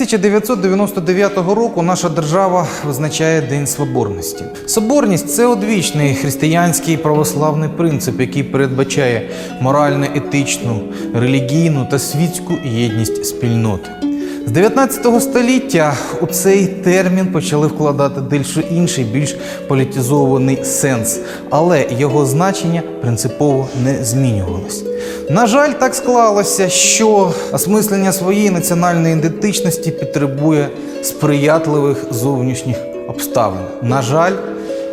1999 року наша держава визначає День Соборності. Соборність це одвічний християнський православний принцип, який передбачає морально-етичну, релігійну та світську єдність спільноти. З 19 століття у цей термін почали вкладати дещо інший, більш політизований сенс, але його значення принципово не змінювалось. На жаль, так склалося, що осмислення своєї національної ідентичності потребує сприятливих зовнішніх обставин. На жаль,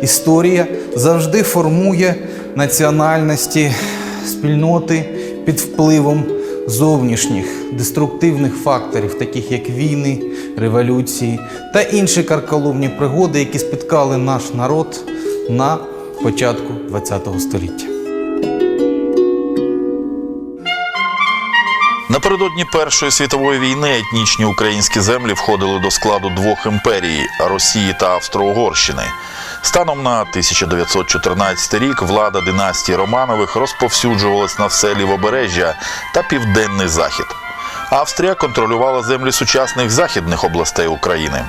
історія завжди формує національності спільноти під впливом зовнішніх деструктивних факторів, таких як війни, революції та інші карколомні пригоди, які спіткали наш народ на початку ХХ століття. Напередодні Першої світової війни етнічні українські землі входили до складу двох імперій Росії та Австро-Угорщини. Станом на 1914 рік влада династії Романових розповсюджувалась на все лівобережжя та південний захід. Австрія контролювала землі сучасних західних областей України.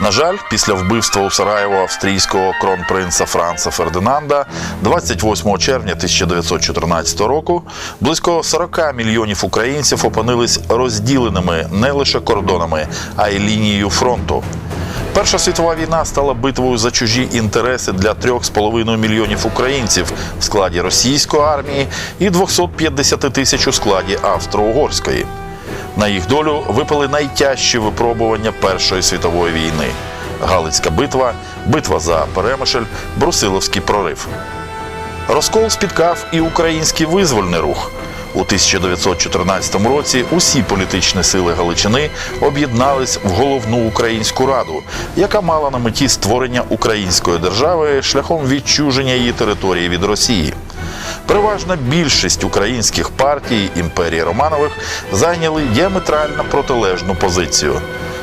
На жаль, після вбивства у Сараєво австрійського кронпринца Франца Фердинанда 28 червня 1914 року близько 40 мільйонів українців опинились розділеними не лише кордонами, а й лінією фронту. Перша світова війна стала битвою за чужі інтереси для 3,5 мільйонів українців в складі російської армії і 250 тисяч у складі австро-угорської. На їх долю випали найтяжчі випробування Першої світової війни: Галицька битва, битва за Перемишль, Брусиловський прорив. Розкол спіткав і український визвольний рух. У 1914 році усі політичні сили Галичини об'єднались в головну українську раду, яка мала на меті створення української держави шляхом відчуження її території від Росії. Переважна більшість українських партій імперії Романових зайняли діаметрально протилежну позицію.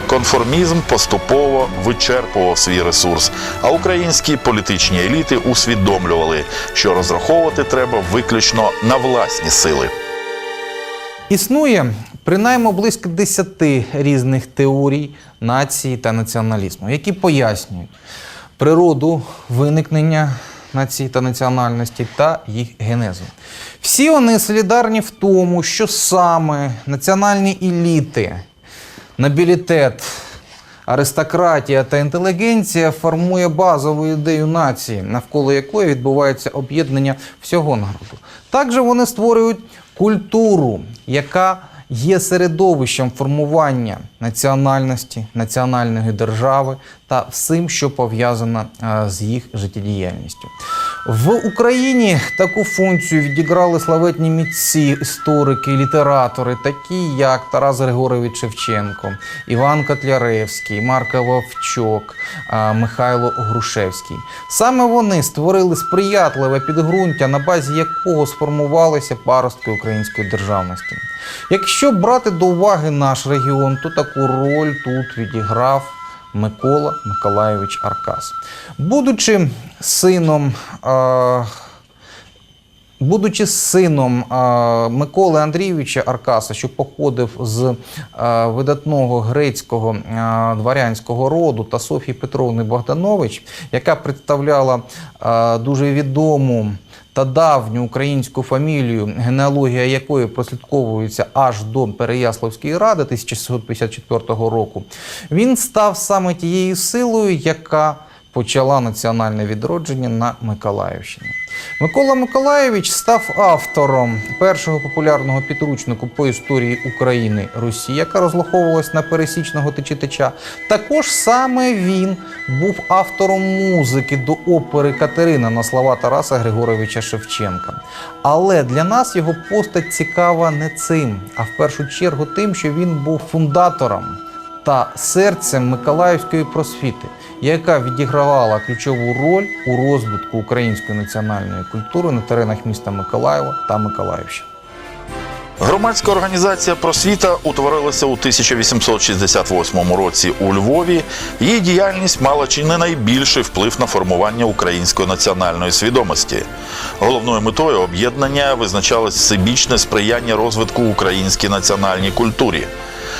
Конформізм поступово вичерпував свій ресурс, а українські політичні еліти усвідомлювали, що розраховувати треба виключно на власні сили. Існує принаймні близько 10 різних теорій нації та націоналізму, які пояснюють природу виникнення нації та національності та їх генезу. Всі вони солідарні в тому, що саме національні еліти, нобілітет, аристократія та інтелігенція формує базову ідею нації, навколо якої відбувається об'єднання всього народу. Також вони створюють культуру, яка є середовищем формування національності, національної держави та всім, що пов'язано е, з їх життєдіяльністю. В Україні таку функцію відіграли славетні митці, історики, літератори, такі як Тарас Григорович Шевченко, Іван Котляревський, Марко Вовчок, е, Михайло Грушевський. Саме вони створили сприятливе підґрунтя, на базі якого сформувалися паростки української державності. Якщо брати до уваги наш регіон, то таку роль тут відіграв Микола Миколайович Аркас. Будучи сином. Е- Будучи сином Миколи Андрійовича Аркаса, що походив з видатного грецького дворянського роду та Софії Петровни Богданович, яка представляла дуже відому та давню українську фамілію, генеалогія якої прослідковується аж до Переяславської ради 1654 року, він став саме тією силою, яка почала національне відродження на Миколаївщині. Микола Миколаєвич став автором першого популярного підручнику по історії України Русі, яка розраховувалась на пересічного читача. Також саме він був автором музики до опери Катерина на слова Тараса Григоровича Шевченка. Але для нас його постать цікава не цим, а в першу чергу тим, що він був фундатором та серцем Миколаївської просвіти, яка відігравала ключову роль у розвитку української національної культури на теренах міста Миколаєва та Миколаївщини. Громадська організація просвіта утворилася у 1868 році у Львові. Її діяльність мала чи не найбільший вплив на формування української національної свідомості. Головною метою об'єднання визначалось всебічне сприяння розвитку українській національній культурі.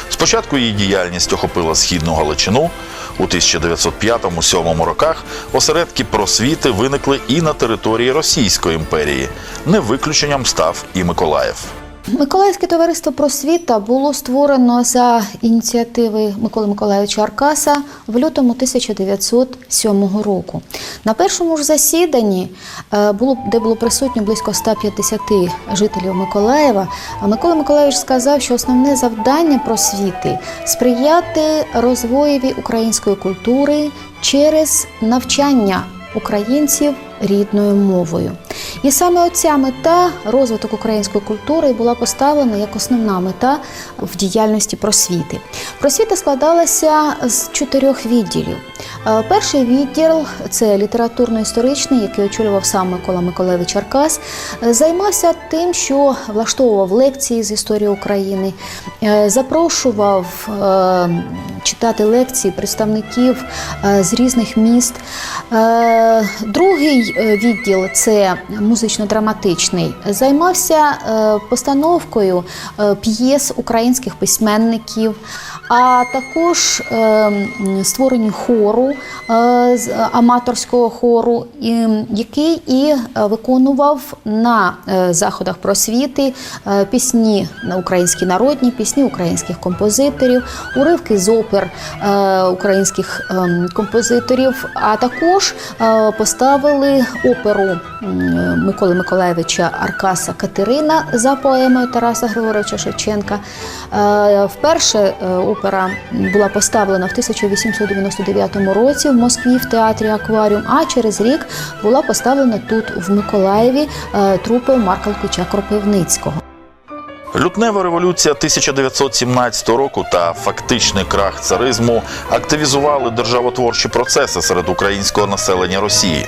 Спочатку її діяльність охопила східну Галичину. У 1905-7 роках осередки просвіти виникли і на території Російської імперії. Не виключенням став і Миколаїв. Миколаївське товариство просвіта було створено за ініціативи Миколи Миколаївича Аркаса в лютому 1907 року. На першому ж засіданні, е, де було присутньо близько 150 жителів Миколаєва, Микола Миколаївич сказав, що основне завдання просвіти сприяти розвоєві української культури через навчання українців рідною мовою. І саме оця мета, розвиток української культури, була поставлена як основна мета в діяльності просвіти. Просвіта складалася з чотирьох відділів. Е, Перший відділ це літературно-історичний, який очолював сам Микола Миколаївич Аркас, е, займався тим, що влаштовував лекції з історії України, е, запрошував читати лекції представників з різних міст. Другий відділ це музично-драматичний. Займався е, постановкою е, п'єс українських письменників, а також е, створенням хору е, аматорського хору, який і е, виконував на е, заходах просвіти е, пісні на українські народні, пісні українських композиторів, уривки з опер е, українських ем, композиторів, а також е, оперу Миколи Миколаєвича Аркаса Катерина за поемою Тараса Григоровича Шевченка. Е, Вперше е, опера була поставлена в 1899 році в Москві в театрі Акваріум, а через рік була поставлена тут, в Миколаєві, е, трупою Марка Лукича Кропивницького. Лютнева революція 1917 року та фактичний крах царизму активізували державотворчі процеси серед українського населення Росії.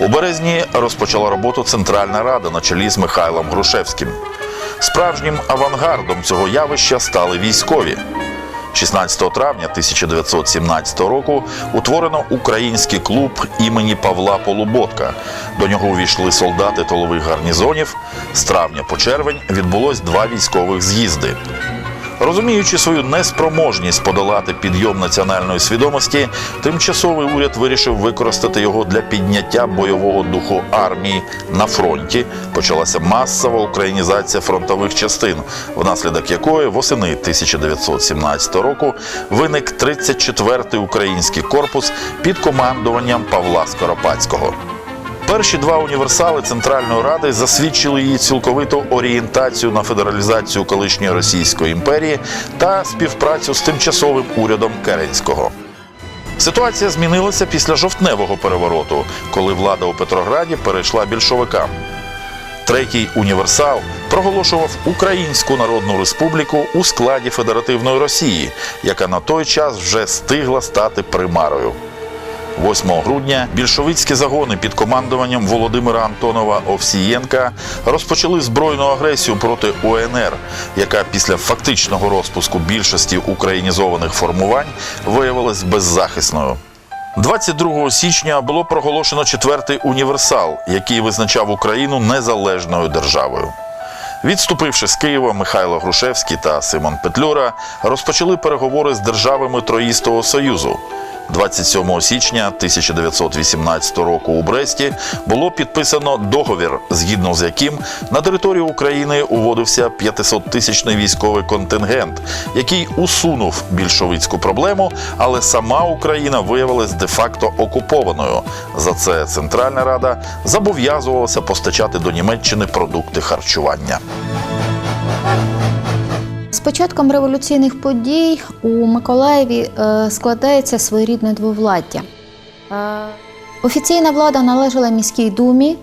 У березні розпочала роботу Центральна Рада на чолі з Михайлом Грушевським. Справжнім авангардом цього явища стали військові. 16 травня 1917 року утворено український клуб імені Павла Полуботка. До нього увійшли солдати тилових гарнізонів. З травня по червень відбулось два військових з'їзди. Розуміючи свою неспроможність подолати підйом національної свідомості, тимчасовий уряд вирішив використати його для підняття бойового духу армії на фронті. Почалася масова українізація фронтових частин, внаслідок якої восени 1917 року виник 34-й український корпус під командуванням Павла Скоропадського. Перші два універсали Центральної Ради засвідчили її цілковиту орієнтацію на федералізацію колишньої Російської імперії та співпрацю з тимчасовим урядом Керенського. Ситуація змінилася після жовтневого перевороту, коли влада у Петрограді перейшла більшовикам. Третій універсал проголошував Українську Народну Республіку у складі Федеративної Росії, яка на той час вже стигла стати примарою. 8 грудня більшовицькі загони під командуванням Володимира Антонова Овсієнка розпочали збройну агресію проти УНР, яка після фактичного розпуску більшості українізованих формувань виявилась беззахисною. 22 січня було проголошено четвертий універсал, який визначав Україну незалежною державою. Відступивши з Києва, Михайло Грушевський та Симон Петлюра розпочали переговори з державами Троїстого Союзу. 27 січня 1918 року у Бресті було підписано договір, згідно з яким на територію України уводився 500-тисячний військовий контингент, який усунув більшовицьку проблему, але сама Україна виявилась де-факто окупованою. За це Центральна Рада зобов'язувалася постачати до Німеччини продукти харчування. Початком революційних подій у Миколаєві е, складається своєрідне двовладдя. Е, Офіційна влада належала міській думі,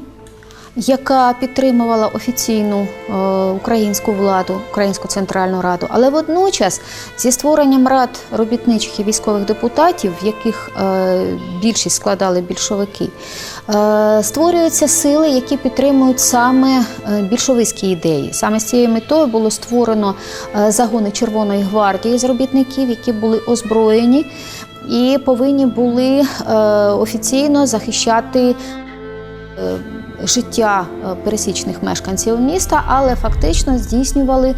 яка підтримувала офіційну е, українську владу, Українську центральну раду. Але водночас зі створенням рад робітничих і військових депутатів, яких е, більшість складали більшовики, е, створюються сили, які підтримують саме е, більшовицькі ідеї. Саме з цією метою було створено е, загони Червоної гвардії з робітників, які були озброєні і повинні були е, офіційно захищати е, життя е, пересічних мешканців міста, але фактично здійснювали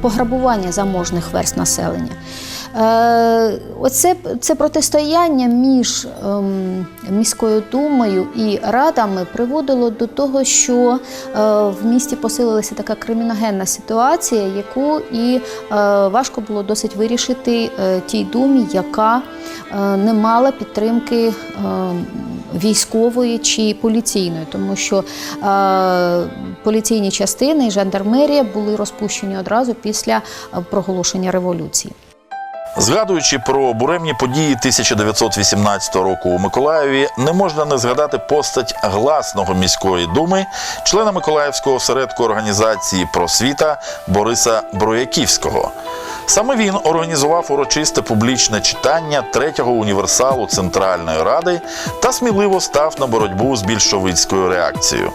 пограбування заможних верст населення. Е, Оце це протистояння між ем, міською думою і радами приводило до того, що е, в місті посилилася така криміногенна ситуація, яку і важко було досить вирішити тій думі, яка не мала підтримки. Військової чи поліційної, тому що е, поліційні частини і жандармерія були розпущені одразу після е, проголошення революції. Згадуючи про буремні події 1918 року у Миколаєві, не можна не згадати постать гласного міської думи, члена Миколаївського осередку організації просвіта Бориса Брояківського. Саме він організував урочисте публічне читання третього універсалу Центральної Ради та сміливо став на боротьбу з більшовицькою реакцією.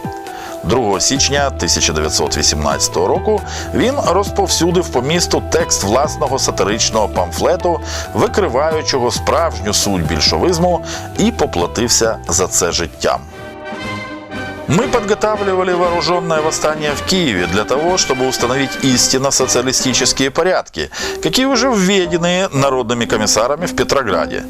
2 січня 1918 року він розповсюдив по місту текст власного сатиричного памфлету, викриваючого справжню суть більшовизму, і поплатився за це життям. Мы подготавливали вооруженное восстание в Киеве для того, чтобы установить истинно социалистические порядки, какие уже введены народными комиссарами в Петрограде.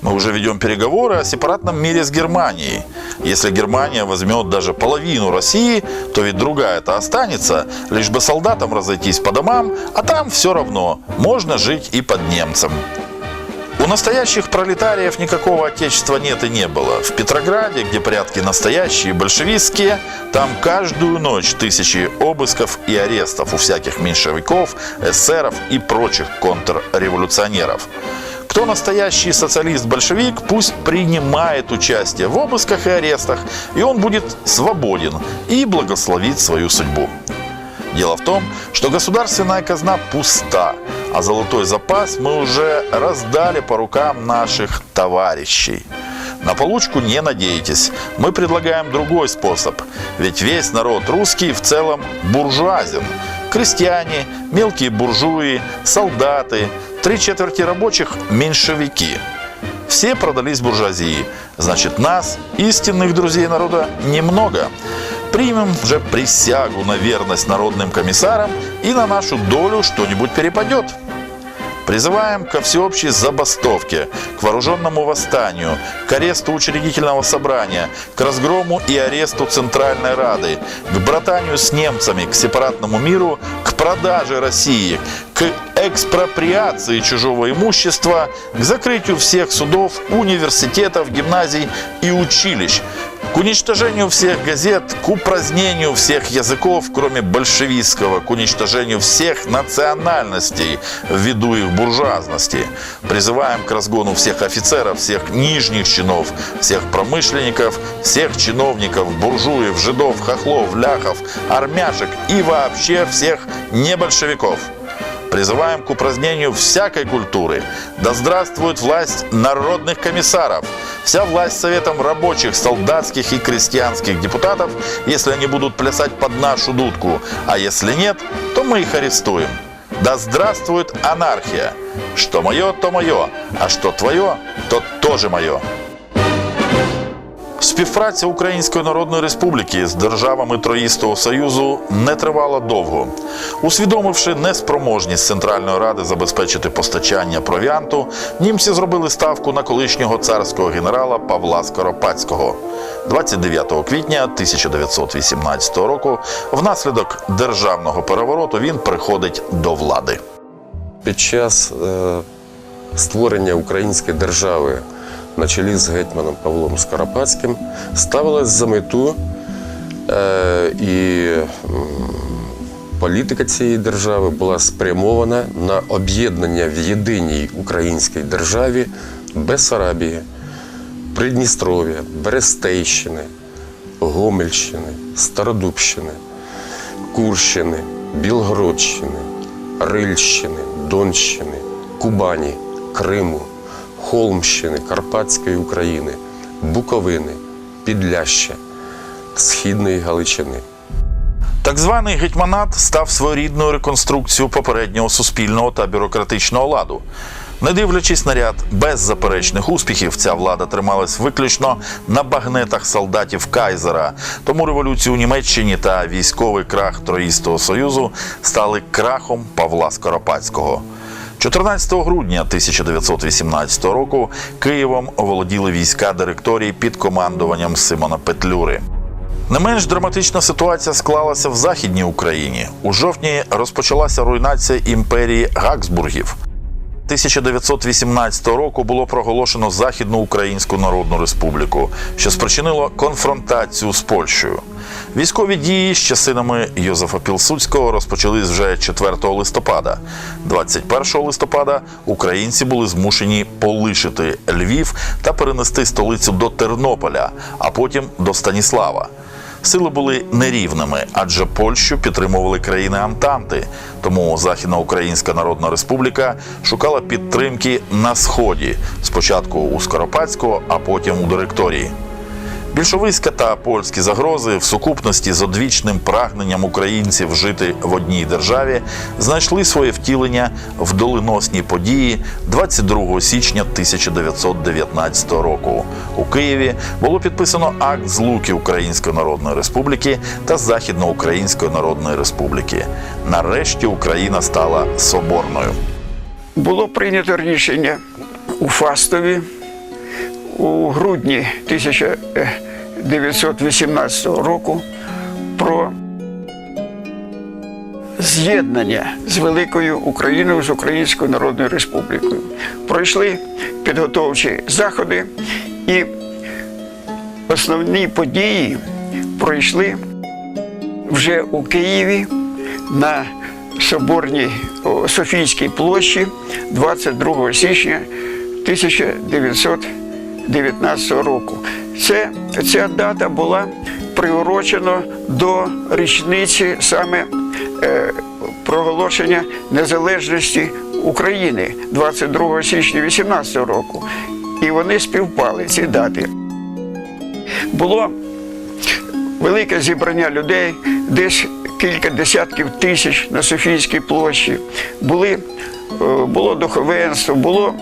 Мы уже ведем переговоры о сепаратном мире с Германией. Если Германия возьмет даже половину России, то ведь другая-то останется, лишь бы солдатам разойтись по домам, а там все равно можно жить и под немцем. У настоящих пролетариев никакого отечества нет и не было. В Петрограде, где порядки настоящие, большевистские, там каждую ночь тысячи обысков и арестов у всяких меньшевиков, эсеров и прочих контрреволюционеров. Кто настоящий социалист-большевик, пусть принимает участие в обысках и арестах, и он будет свободен и благословит свою судьбу. Дело в том, что государственная казна пуста, а золотой запас мы уже раздали по рукам наших товарищей. На получку не надейтесь. Мы предлагаем другой способ. Ведь весь народ русский в целом буржуазен. Крестьяне, мелкие буржуи, солдаты, три четверти рабочих – меньшевики. Все продались буржуазии. Значит, нас, истинных друзей народа, немного. Примем же присягу на верность народным комиссарам и на нашу долю что-нибудь перепадет. Призываем ко всеобщей забастовке, к вооруженному восстанию, к аресту учредительного собрания, к разгрому и аресту Центральной Рады, к братанию с немцами, к сепаратному миру, к продаже России, к экспроприации чужого имущества, к закрытию всех судов, университетов, гимназий и училищ, к уничтожению всех газет, к упразднению всех языков, кроме большевистского, к уничтожению всех национальностей ввиду их буржуазности. Призываем к разгону всех офицеров, всех нижних чинов, всех промышленников, всех чиновников, буржуев, жидов, хохлов, ляхов, армяшек и вообще всех небольшевиков. Призываем к упразднению всякой культуры. Да здравствует власть народных комиссаров. Вся власть советом рабочих, солдатских и крестьянских депутатов, если они будут плясать под нашу дудку. А если нет, то мы их арестуем. Да здравствует анархия. Что мое, то мое, а что твое, то тоже мое. Співпраця Української Народної Республіки з державами Троїстого Союзу не тривала довго. Усвідомивши неспроможність Центральної Ради забезпечити постачання провіанту, німці зробили ставку на колишнього царського генерала Павла Скоропадського. 29 квітня 1918 року, внаслідок державного перевороту, він приходить до влади. Під час е, створення української держави на чолі з гетьманом Павлом Скоропадським ставилась за мету е, і політика цієї держави була спрямована на об'єднання в єдиній українській державі Бесарабії, Придністров'я, Берестейщини, Гомельщини, Стародубщини. Курщини, Білгородщини, Рильщини, Донщини, Кубані, Криму, Холмщини, Карпатської України, Буковини, Підляща, Східної Галичини. Так званий гетьманат став своєрідною реконструкцією попереднього суспільного та бюрократичного ладу. Не дивлячись на ряд беззаперечних успіхів, ця влада трималась виключно на багнетах солдатів Кайзера. Тому революція у Німеччині та військовий крах Троїстого Союзу стали крахом Павла Скоропадського. 14 грудня 1918 року Києвом оволоділи війська директорії під командуванням Симона Петлюри. Не менш драматична ситуація склалася в Західній Україні. У жовтні розпочалася руйнація імперії Гаксбургів. 1918 року було проголошено Західну Українську Народну Республіку, що спричинило конфронтацію з Польщею. Військові дії з часинами Йозефа Пілсудського розпочались вже 4 листопада. 21 листопада українці були змушені полишити Львів та перенести столицю до Тернополя, а потім до Станіслава. Сили були нерівними, адже Польщу підтримували країни Антанти. Тому Західна Українська Народна Республіка шукала підтримки на сході, спочатку у Скоропадського, а потім у директорії. Більшовицька та польські загрози в сукупності з одвічним прагненням українців жити в одній державі знайшли своє втілення в доленосній події 22 січня 1919 року. У Києві було підписано акт злуки Української Народної Республіки та Західноукраїнської Народної Республіки. Нарешті Україна стала соборною. Було прийнято рішення у Фастові у грудні 1918 року про з'єднання з великою Україною з Українською Народною Республікою. Пройшли підготовчі заходи, і основні події пройшли вже у Києві на Соборній Софійській площі 22 січня 1919 року. Це, ця дата була приурочена до річниці саме е, проголошення незалежності України 22 січня 18 року. І вони співпали ці дати. Було велике зібрання людей, десь кілька десятків тисяч на Софійській площі. Були, е, було духовенство, було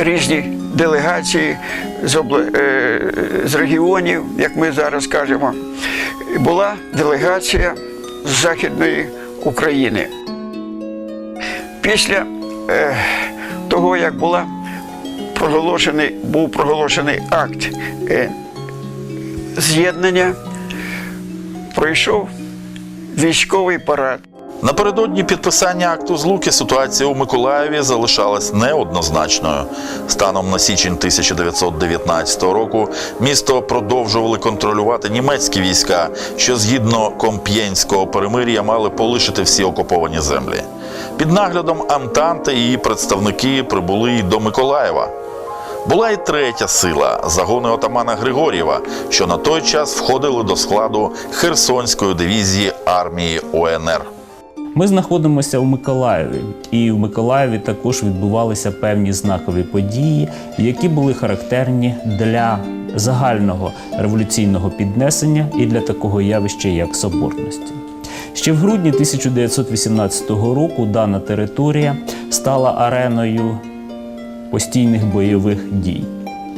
різні делегації з, обла- е, з регіонів, як ми зараз кажемо. Була делегація з Західної України. Після е, того, як була проголошений, був проголошений акт е, з'єднання, пройшов військовий парад. Напередодні підписання акту злуки ситуація у Миколаєві залишалась неоднозначною. Станом на січень 1919 року місто продовжували контролювати німецькі війська, що згідно комп'єнського перемир'я мали полишити всі окуповані землі. Під наглядом Антанти її представники прибули й до Миколаєва. Була й третя сила загони отамана Григорєва, що на той час входили до складу Херсонської дивізії армії УНР. Ми знаходимося у Миколаєві, і в Миколаєві також відбувалися певні знакові події, які були характерні для загального революційного піднесення і для такого явища, як соборності. Ще в грудні 1918 року дана територія стала ареною постійних бойових дій.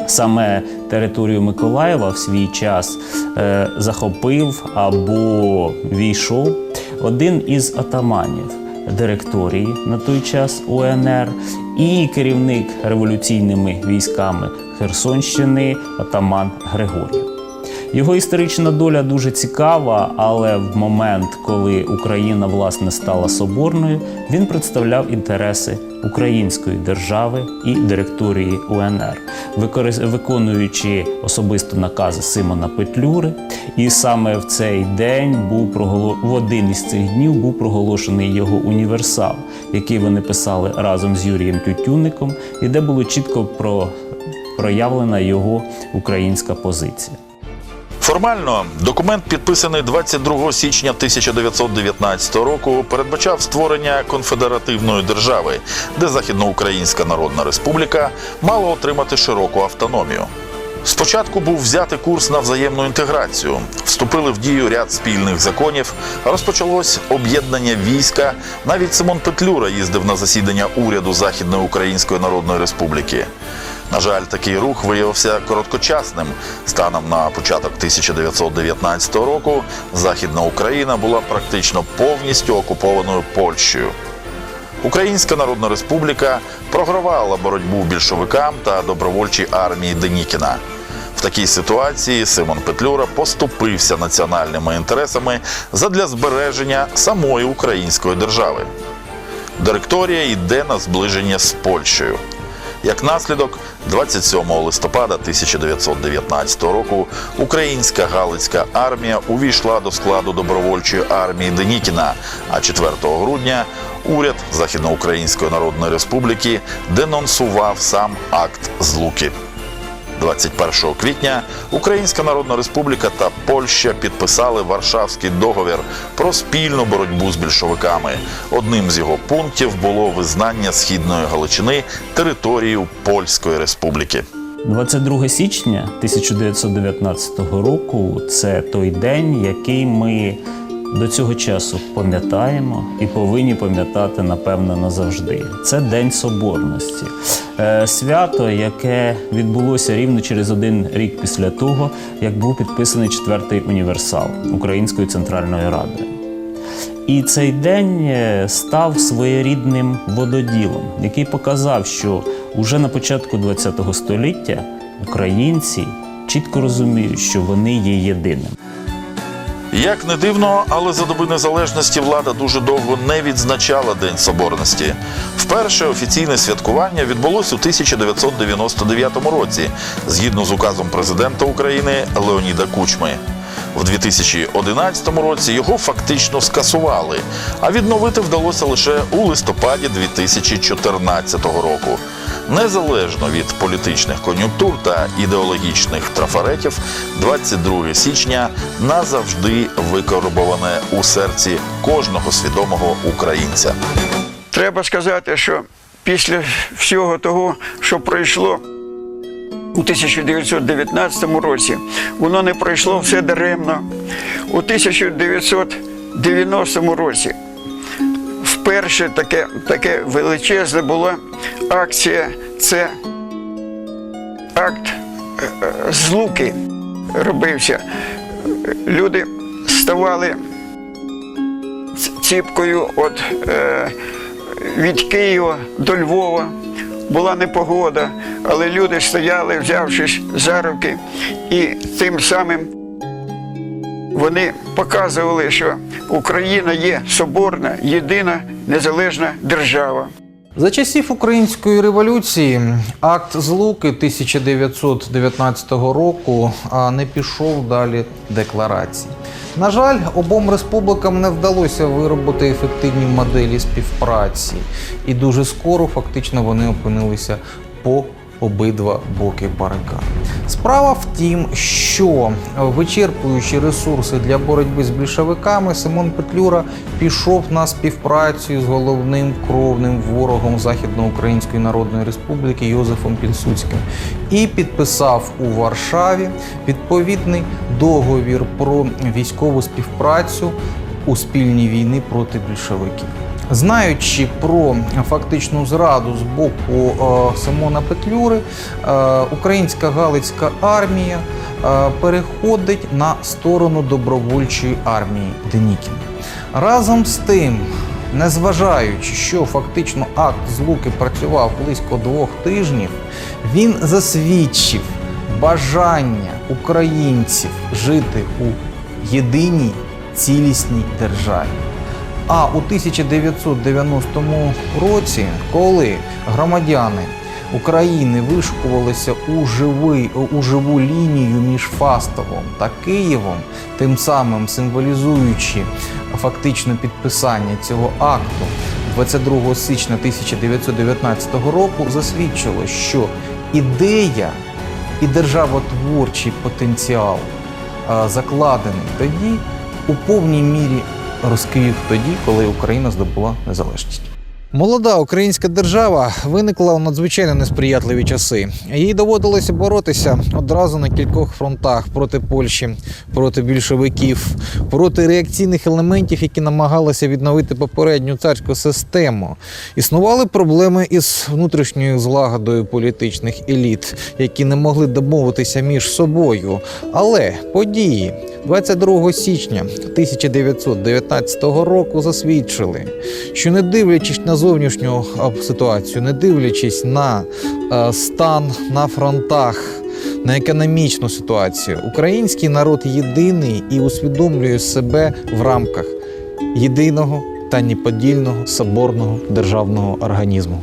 Саме територію Миколаєва в свій час е, захопив або війшов один із атаманів директорії на той час УНР і керівник революційними військами Херсонщини атаман Григорій. Його історична доля дуже цікава, але в момент, коли Україна власне стала соборною, він представляв інтереси української держави і директорії УНР, виконуючи особисто накази Симона Петлюри. І саме в цей день був проголо... в один із цих днів був проголошений його універсал, який вони писали разом з Юрієм Тютюнником, і де було чітко про... проявлена його українська позиція. Формально документ, підписаний 22 січня 1919 року, передбачав створення конфедеративної держави, де Західноукраїнська Народна Республіка мала отримати широку автономію. Спочатку був взятий курс на взаємну інтеграцію, вступили в дію ряд спільних законів, розпочалось об'єднання війська. Навіть Симон Петлюра їздив на засідання уряду Західної Української Народної Республіки. На жаль, такий рух виявився короткочасним. Станом на початок 1919 року Західна Україна була практично повністю окупованою Польщею. Українська Народна Республіка програвала боротьбу більшовикам та добровольчій армії Денікіна. В такій ситуації Симон Петлюра поступився національними інтересами задля збереження самої української держави. Директорія йде на зближення з Польщею. Як наслідок, 27 листопада 1919 року українська Галицька армія увійшла до складу добровольчої армії Денікіна, а 4 грудня уряд Західноукраїнської Народної Республіки денонсував сам акт злуки. 21 квітня Українська Народна Республіка та Польща підписали Варшавський договір про спільну боротьбу з більшовиками. Одним з його пунктів було визнання східної Галичини територією Польської Республіки. 22 січня 1919 року це той день, який ми до цього часу пам'ятаємо і повинні пам'ятати, напевно, назавжди. Це День Соборності. Е, Свято, яке відбулося рівно через один рік після того, як був підписаний четвертий універсал Української центральної ради. І цей день е, став своєрідним вододілом, який показав, що уже на початку ХХ століття українці чітко розуміють, що вони є єдиним. Як не дивно, але за доби незалежності влада дуже довго не відзначала День Соборності. Вперше офіційне святкування відбулось у 1999 році, згідно з указом президента України Леоніда Кучми. В 2011 році його фактично скасували, а відновити вдалося лише у листопаді 2014 року. Незалежно від політичних кон'юнктур та ідеологічних трафаретів, 22 січня назавжди викорбоване у серці кожного свідомого українця. Треба сказати, що після всього того, що пройшло у 1919 році, воно не пройшло все даремно. У 1990 році вперше таке, таке величезне була акція. Це акт е, е, злуки робився. Люди ставали ціпкою от, е, від Києва до Львова. Була непогода, але люди стояли, взявшись за руки, і тим самим вони показували, що Україна є соборна, єдина незалежна держава. За часів української революції акт злуки 1919 року не пішов далі декларації. На жаль, обом республікам не вдалося виробити ефективні моделі співпраці, і дуже скоро фактично вони опинилися по обидва боки барикад. Справа в тім, що вичерпуючи ресурси для боротьби з більшовиками, Симон Петлюра пішов на співпрацю з головним кровним ворогом Західноукраїнської Народної Республіки Йозефом Пілсудським і підписав у Варшаві відповідний договір про військову співпрацю у спільній війні проти більшовиків. Знаючи про фактичну зраду з боку е, Симона Петлюри, е, українська Галицька армія е, переходить на сторону добровольчої армії Денікіна. Разом з тим, незважаючи, що фактично акт злуки працював близько двох тижнів, він засвідчив бажання українців жити у єдиній цілісній державі. А у 1990 році, коли громадяни України вишукувалися у, живий, у живу лінію між Фастовом та Києвом, тим самим символізуючи фактично підписання цього акту 22 січня 1919 року, засвідчило, що ідея і державотворчий потенціал, е, закладений тоді, у повній мірі розквів тоді, коли Україна здобула незалежність. Молода українська держава виникла у надзвичайно несприятливі часи. Їй доводилося боротися одразу на кількох фронтах проти Польщі, проти більшовиків, проти реакційних елементів, які намагалися відновити попередню царську систему. Існували проблеми із внутрішньою злагодою політичних еліт, які не могли домовитися між собою. Але події 22 січня 1919 року засвідчили, що не дивлячись на зовнішню ситуацію, не дивлячись на е, стан на фронтах, на економічну ситуацію, український народ єдиний і усвідомлює себе в рамках єдиного та неподільного соборного державного організму.